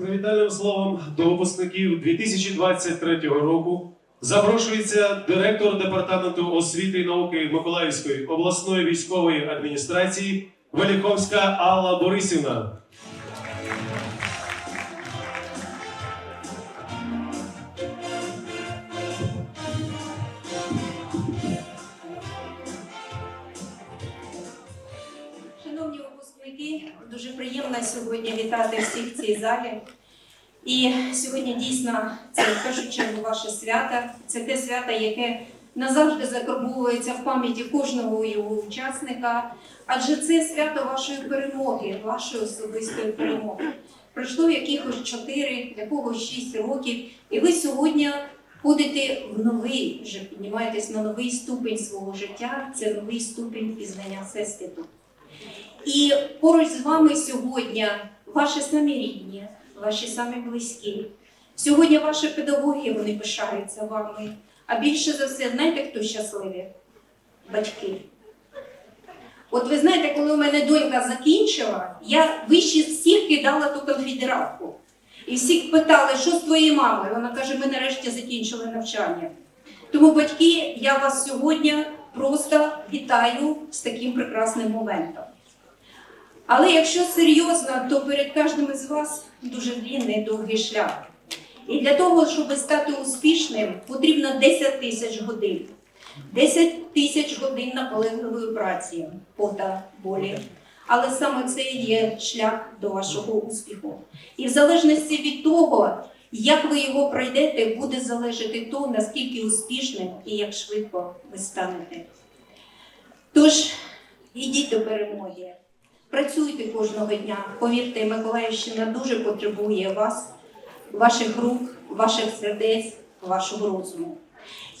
привітальним словом до випускників 2023 року запрошується директор департаменту освіти і науки Миколаївської обласної військової адміністрації Великовська Алла Борисівна. Дуже приємно сьогодні вітати всіх в цій залі. І сьогодні дійсно це в першу чергу ваше свято. Це те свято, яке назавжди закарбовується в пам'яті кожного його учасника. Адже це свято вашої перемоги, вашої особистої перемоги. Пройшло якихось 4, для когось 6 років, і ви сьогодні ходите в новий, вже піднімаєтесь на новий ступень свого життя. Це новий ступень пізнання всесвіту. І поруч з вами сьогодні ваші самі рідні, ваші самі близькі. Сьогодні ваші педагоги вони пишаються вами. А більше за все, знаєте, хто щасливі? Батьки. От ви знаєте, коли у мене донька закінчила, я вище всіх кидала ту конфедератку. І всіх питали, що з твоєю мамою? Вона каже, ми нарешті закінчили навчання. Тому, батьки, я вас сьогодні просто вітаю з таким прекрасним моментом. Але якщо серйозно, то перед кожним із вас дуже длинний довгий шлях. І для того, щоб стати успішним, потрібно 10 тисяч годин. 10 тисяч годин наполегливої праці, пота, болі. Але саме це є шлях до вашого успіху. І в залежності від того, як ви його пройдете, буде залежати то, наскільки успішним і як швидко ви станете. Тож, ідіть до перемоги. Працюйте кожного дня. Повірте, Миколаївщина дуже потребує вас, ваших рук, ваших сердець, вашого розуму.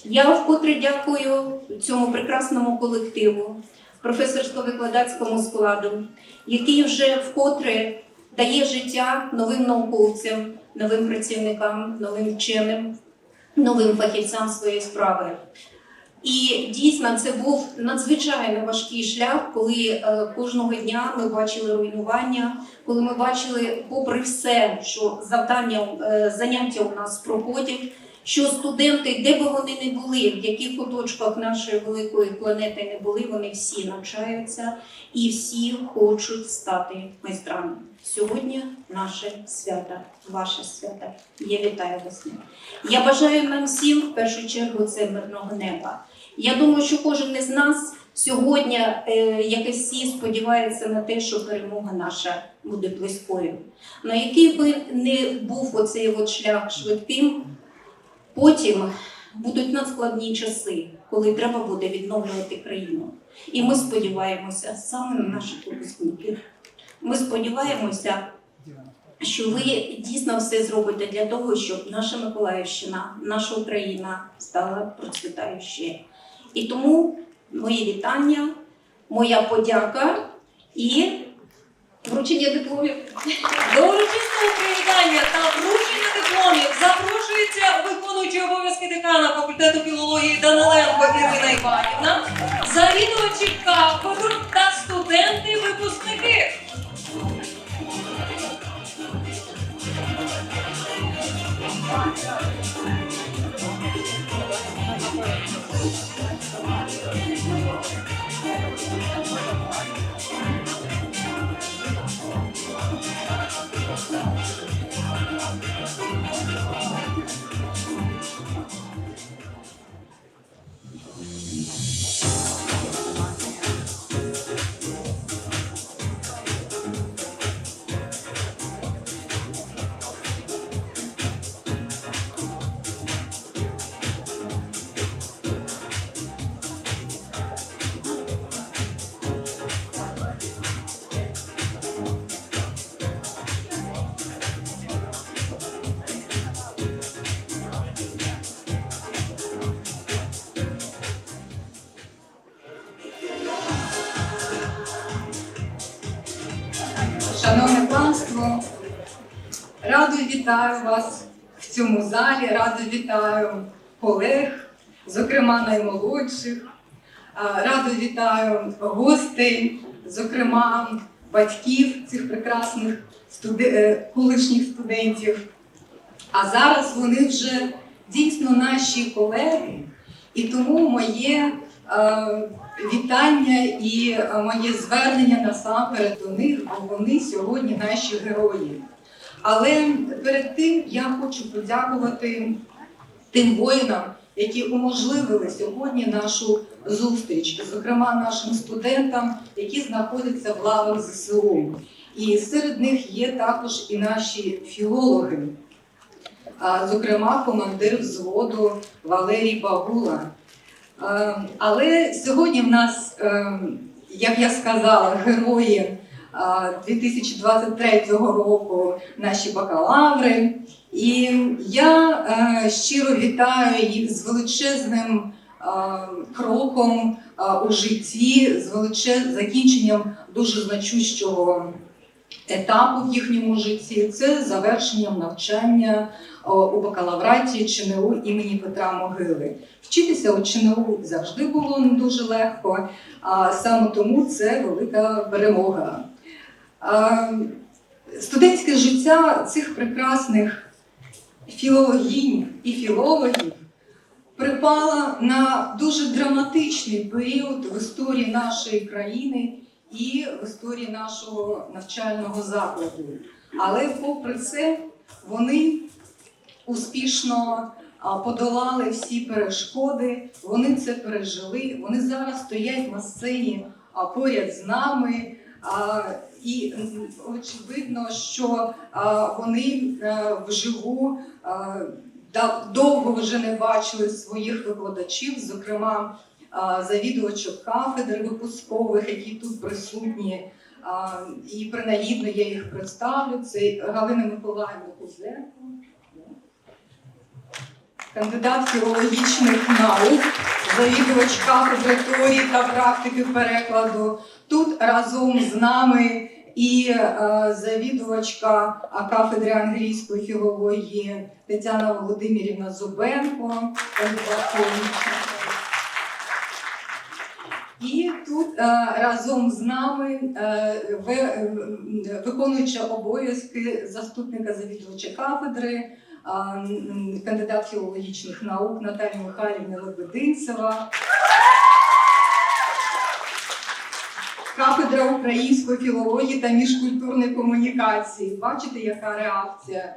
Я вкотре дякую цьому прекрасному колективу, професорсько-викладацькому складу, який вже вкотре дає життя новим науковцям, новим працівникам, новим вченим, новим фахівцям своєї справи. І дійсно це був надзвичайно важкий шлях, коли е, кожного дня ми бачили руйнування, коли ми бачили, попри все, що завдання е, заняття у нас проходять, що студенти, де би вони не були, в яких куточках нашої великої планети не були, вони всі навчаються і всі хочуть стати майстрами. Сьогодні наше свято, ваше свято. Я вітаю вас. Я бажаю нам всім в першу чергу це мирного неба. Я думаю, що кожен із нас сьогодні, е, як і всі, сподівається на те, що перемога наша буде близькою. На який би не був оцей от шлях швидким, потім будуть надскладні часи, коли треба буде відновлювати країну. І ми сподіваємося саме на наших випускників. Ми сподіваємося, що ви дійсно все зробите для того, щоб наша Миколаївщина, наша Україна стала процвітаючою. І тому мої вітання, моя подяка і вручення дипломів. До урочистого привітання та вручення дипломів запрошується виконуючий обов'язки декана факультету філології Даниленко Ірина Іванівна, завідувачі кафедр та студенти-випускники. Радо вітаю вас в цьому залі, радо вітаю колег, зокрема наймолодших, радо вітаю гостей, зокрема батьків цих прекрасних студе- е, колишніх студентів. А зараз вони вже дійсно наші колеги, і тому моє е, вітання і моє звернення насамперед до них, бо вони сьогодні наші герої. Але перед тим я хочу подякувати тим воїнам, які уможливили сьогодні нашу зустріч, зокрема нашим студентам, які знаходяться в лавах ЗСУ. І серед них є також і наші філологи, зокрема, командир взводу Валерій Багула. Е, Але сьогодні в нас, е, як я сказала, герої 2023 року наші бакалаври. І я е, щиро вітаю їх з величезним кроком у житті, з величез... закінченням дуже значущого етапу в їхньому житті. Це завершенням навчання у бакалавраті ЧНУ імені Петра Могили. Вчитися у ЧНУ завжди було не дуже легко, а саме тому це велика перемога. Е, Студентське життя цих прекрасних філологінь і філологів припала на дуже драматичний період в історії нашої країни і в історії нашого навчального закладу. Але попри це вони успішно подолали всі перешкоди, вони це пережили. Вони зараз стоять на сцені поряд з нами. І очевидно, що вони е, вживу довго вже не бачили своїх викладачів, зокрема а, завідувачок кафедр випускових, які тут присутні. І принагідно я їх представлю. Це Галина Миколаївна Кузенко, кандидат філологічних наук, завідувач кафедри теорії та практики перекладу. Тут разом з нами і е, завідувачка кафедри англійської філології Тетяна Володимирівна Зубенко. І тут е, разом з нами е, ви- виконуюча обов'язки заступника завідувача кафедри, кандидат філологічних наук Наталія Михайлівна Лебединцева. Кафедра української філології та міжкультурної комунікації. Бачите, яка реакція?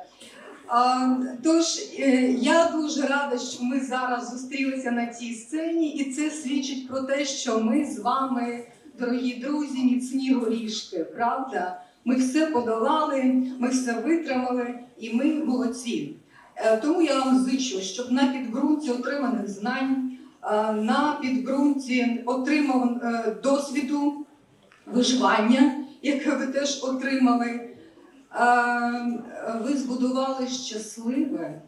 Тож е, я дуже рада, що ми зараз зустрілися на цій сцені, і це свідчить про те, що ми з вами, дорогі друзі, міцні горішки, правда? Ми все подолали, ми все витримали, і ми молодці. Е, Тому я вам зичу, щоб на підґрунті отриманих знань, е, на підґрунті отримав е, досвіду виживання, яке ви теж отримали. Ви збудували щасливе,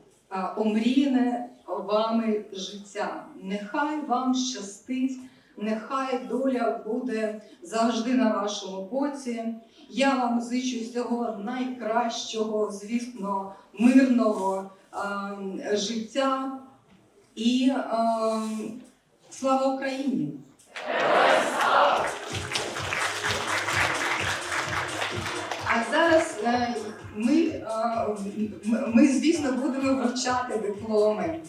омріяне вами життя. Нехай вам щастить, нехай доля буде завжди на вашому боці. Я вам зичу всього найкращого, звісно, мирного е, життя і е, слава Україні! А зараз е, ми, е, ми, звісно, будемо вручати дипломи.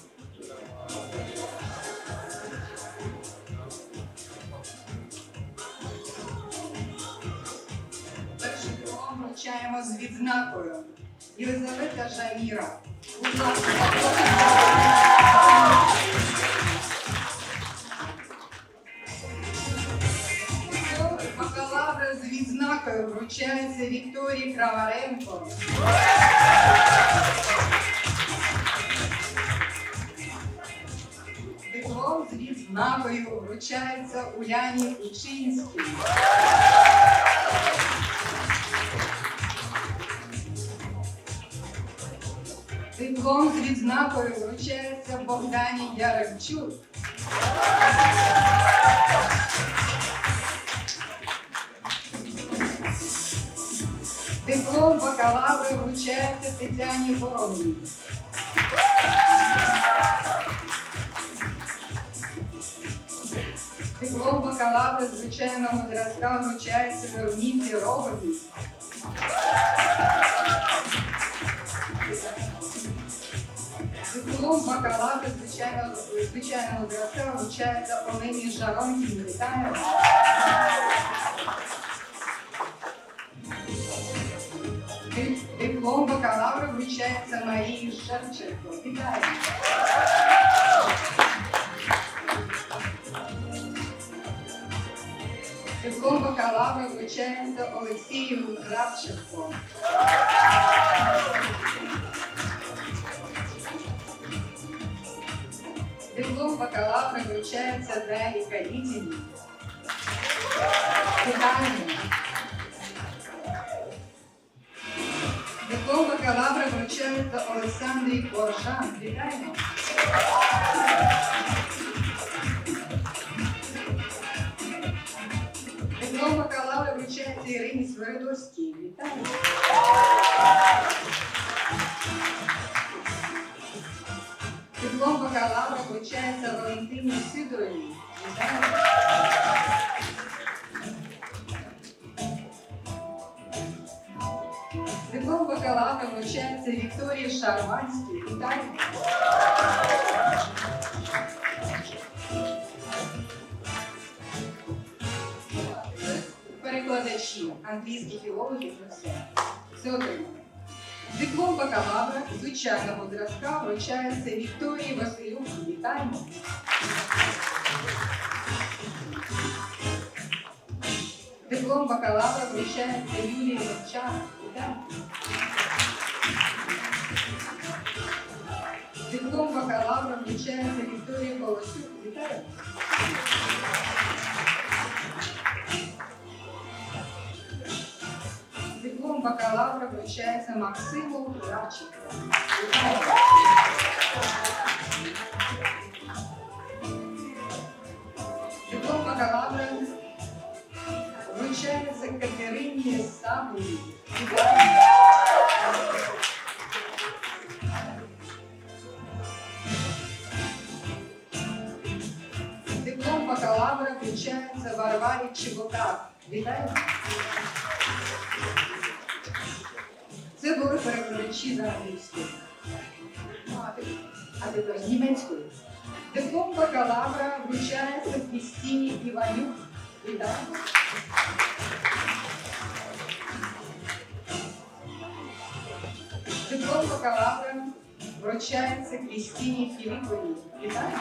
Відзнакою. Єлизавета Жаміра. Будь ласка, бакалавра з відзнакою вручається Вікторії Краваренко. Диплом з відзнакою вручається Уляні Кучинській. Диплом з відзнакою вручається Богдані Яремчук. Диплом бакалавра вручається Тетяні Вороній. Диплом бакалавра звичайного зразка вручається Вероніці Роботі. Диплом бакалавра звичайного, звичайного зразка вручається Олені Жаронкіні. Вітаємо. Диплом бакалавра вручається Марії Шевченко. Вітаємо. Диплом бакалавра вручається Олексію Кравченко. Диплом бакалавра вручається Дарі Калітіні. Вітаємо. Диплом бакалавра вручається Олександрі Коржан. Вітаємо. Диплом бакалавра вручається Вікторії Шарманській. Вітаємо. Перекладачі, англійські філологи все. Все отримали. Диплом бакалавра звичайного зразка вручається Вікторії Василюк. Вітаємо. Диплом бакалавра вручається Юлії Ловчак. Диплом бакалавра вручається Вікторії Голосюк. Вітаємо. Диплом бакалавра вручається Максиму Кравченко. Вітаємо. Вручається Катерині Савлі. Диплом бакалавра вручається Варварі Чеботар. Вітаємо. Це були перекладачі з англійської. Ну, а тепер- з німецької. Диплом бакалавра вручається Крістіні Іванюк. Диплом бакалавра вручається Крістіні Філіповій. Вітаємо.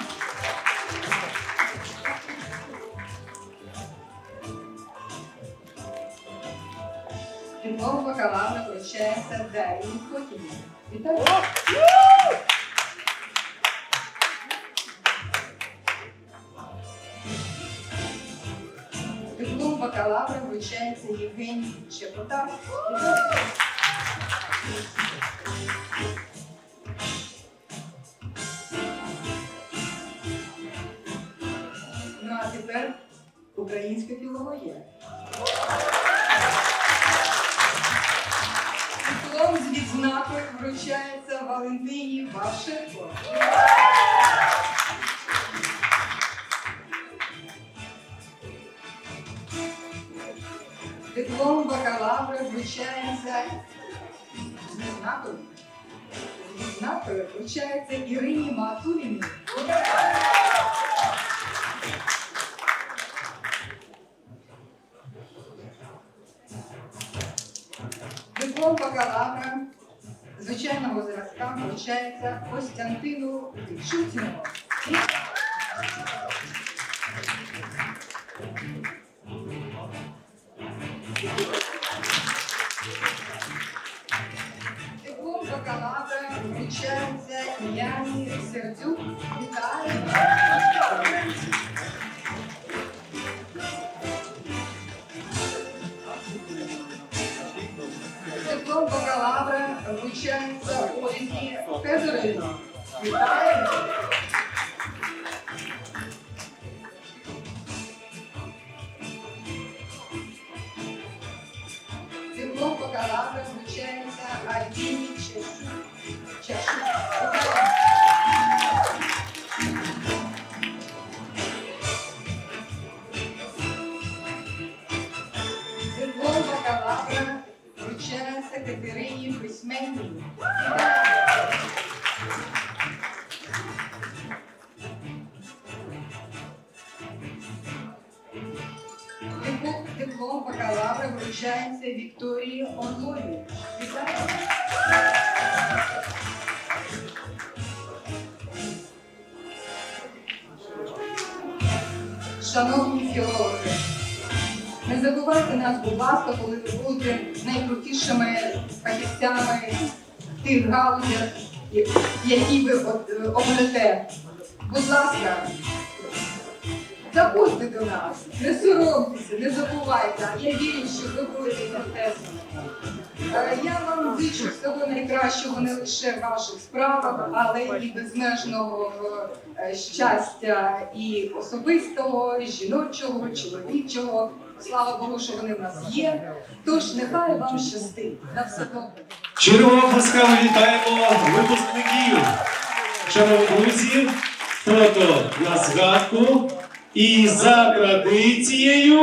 Диплом бакалавра вручається Дарії Хотіні. Вітаю. Вручається Євгеній Чепота. Ну а тепер українська філологія. Диплом з відзнакою вручається Валентині Вашенко. Вручається з відзнакою. З відзнакою вручається Ірині Матуліні. Диплом бакалавра звичайного зразка вручається Костянтину Шутіну. Вручається Яні Сердюк. Вітаю. Диплом бакалавра вручається Ольгі Федоровні. Вітаю. Диплом бакалавра вручається Альбіні Чешу. Шановні філологи, не забувайте нас, будь ласка, коли ви будете найкрутішими фахівцями тих галузях, які ви е, оберете. Будь ласка, заходьте до нас, не соромтеся, не забувайте. Я вірю, що ви будете протестами. Я вам зичу всього найкращого не лише в ваших справах, але і безмежного е, щастя і особистого, і жіночого, чоловічого. Слава Богу, що вони в нас є. Тож нехай вам щастить. На все добре. Щиро ласкаво вітаємо випускників. Друзі, фото на згадку. І за традицією